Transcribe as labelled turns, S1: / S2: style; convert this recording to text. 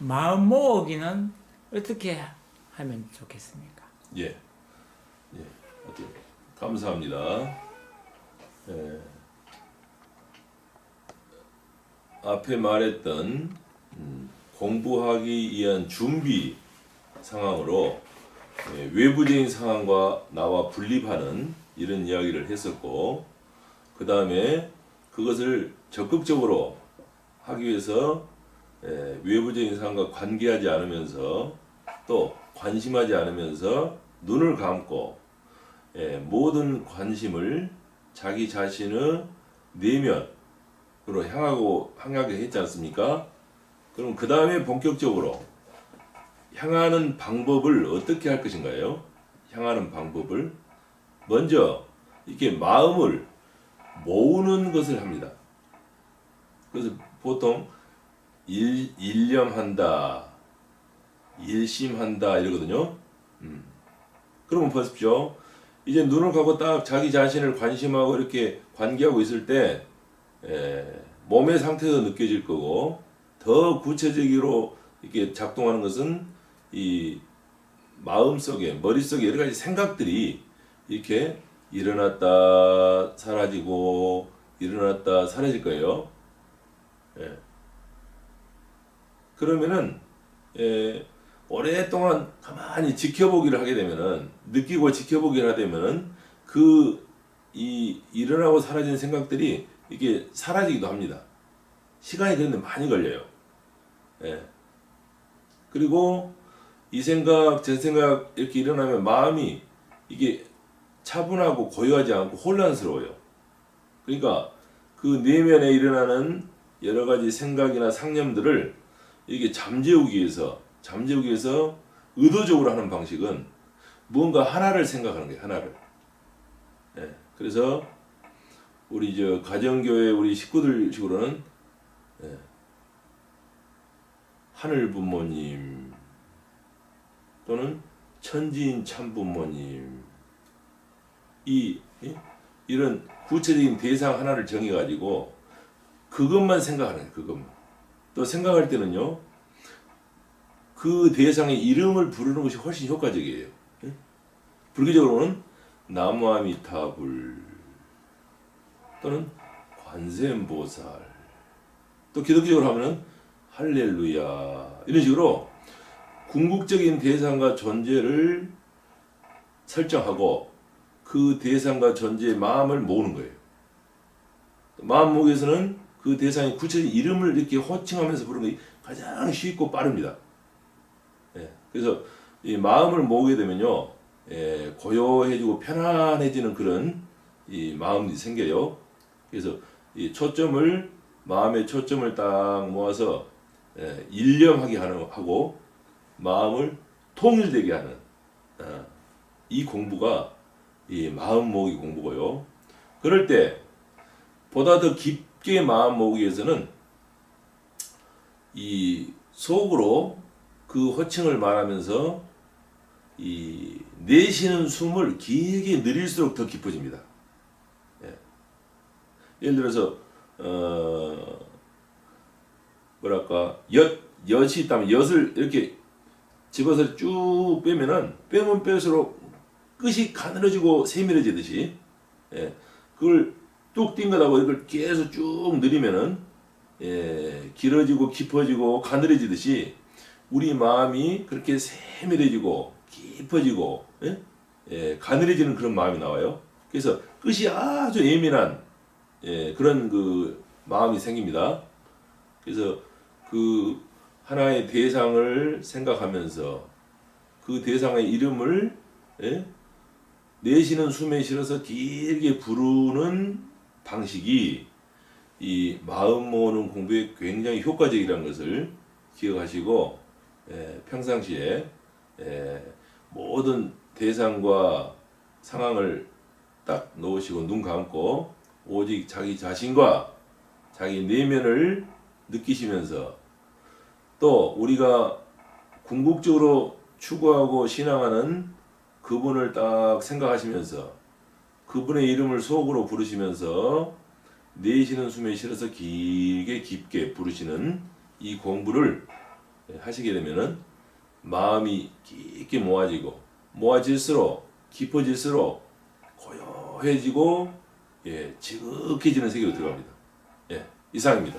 S1: 마음 모으기는 어떻게 하면 좋겠습니까?
S2: 예. 예. 어때요? 감사합니다. 예. 앞에 말했던 음, 공부하기 위한 준비 상황으로 예, 외부적인 상황과 나와 분립하는 이런 이야기를 했었고 그 다음에 그것을 적극적으로 하기 위해서 예, 외부적인 상황과 관계하지 않으면서 또 관심하지 않으면서 눈을 감고 예, 모든 관심을 자기 자신의 내면으로 향하고 향하게 했지 않습니까? 그럼 그 다음에 본격적으로 향하는 방법을 어떻게 할 것인가요? 향하는 방법을 먼저 이렇게 마음을 모으는 것을 합니다. 그래서 보통 일, 일념한다, 일심한다 이러거든요. 음. 그러면 보십시오. 이제 눈을 감고 딱 자기 자신을 관심하고 이렇게 관계하고 있을 때 에, 몸의 상태도 느껴질 거고 더 구체적으로 이렇게 작동하는 것은 이 마음 속에 머릿속에 여러 가지 생각들이 이렇게 일어났다 사라지고 일어났다 사라질 거예요. 예. 그러면은 예, 오랫동안 가만히 지켜보기를 하게 되면은 느끼고 지켜보기를 하게 되면은 그 이 일어나고 사라진 생각들이 이게 사라지기도 합니다. 시간이 그런데 많이 걸려요. 예. 그리고 이 생각 저 생각 이렇게 일어나면 마음이 이게 차분하고 고요하지 않고 혼란스러워요. 그러니까 그 내면에 일어나는 여러 가지 생각이나 상념들을 이게 잠재우기 위해서 잠재우기 위해서 의도적으로 하는 방식은 무언가 하나를 생각하는 거예요. 하나를. 예. 그래서 우리 저 가정교회 우리 식구들 식으로는 예. 하늘 부모님 또는 천지인 참 부모님 이 이- 이런 구체적인 대상 하나를 정해 가지고 그것만 생각하는. 그것만. 또 생각할 때는요. 그 대상의 이름을 부르는 것이 훨씬 효과적이에요. 예? 불교적으로는 나무아미타불 또는 관세음보살 또 기독교적으로 하면은 할렐루야 이런 식으로 궁극적인 대상과 존재를 설정하고 그 대상과 존재의 마음을 모으는 거예요. 마음 모기에서는 그 대상의 구체적인 이름을 이렇게 호칭하면서 부르는 게 가장 쉽고 빠릅니다. 예, 그래서 이 마음을 모으게 되면요, 예, 고요해지고 편안해지는 그런 이 마음이 생겨요. 그래서 이 초점을 마음의 초점을 딱 모아서 예, 일념하게 하는 하고 마음을 통일되게 하는 어, 이 공부가 이 마음 모으기 공부고요. 그럴 때 보다 더 깊 게 마음 모으기 위해서는 이 속으로 그 호칭을 말하면서 이 내쉬는 숨을 길게 늘릴수록 더 깊어집니다. 예. 예를 들어서 어 뭐랄까 엿 엿이 있다면 엿을 이렇게 집어서 쭉 빼면은 빼면 빼수록 끝이 가늘어지고 세밀해지듯이 예. 그걸 뚝 띵거다고 이걸 계속 쭉 늘리면은 예, 길어지고 깊어지고 가늘어지듯이 우리 마음이 그렇게 세밀해지고 깊어지고 예? 예, 가늘어지는 그런 마음이 나와요. 그래서 끝이 아주 예민한 예, 그런 그 마음이 생깁니다. 그래서 그 하나의 대상을 생각하면서 그 대상의 이름을 예? 내쉬는 숨에 실어서 길게 부르는 방식이 이 마음 모으는 공부에 굉장히 효과적이라는 것을 기억하시고 예, 평상시에 예, 모든 대상과 상황을 딱 놓으시고 눈 감고 오직 자기 자신과 자기 내면을 느끼시면서 또 우리가 궁극적으로 추구하고 신앙하는 그분을 딱 생각하시면서 그분의 이름을 속으로 부르시면서 내쉬는 숨에 실어서 길게 깊게 부르시는 이 공부를 예, 하시게 되면은 마음이 깊게 모아지고 모아질수록 깊어질수록 고요해지고 예, 지극해지는 세계로 들어갑니다. 예, 이상입니다.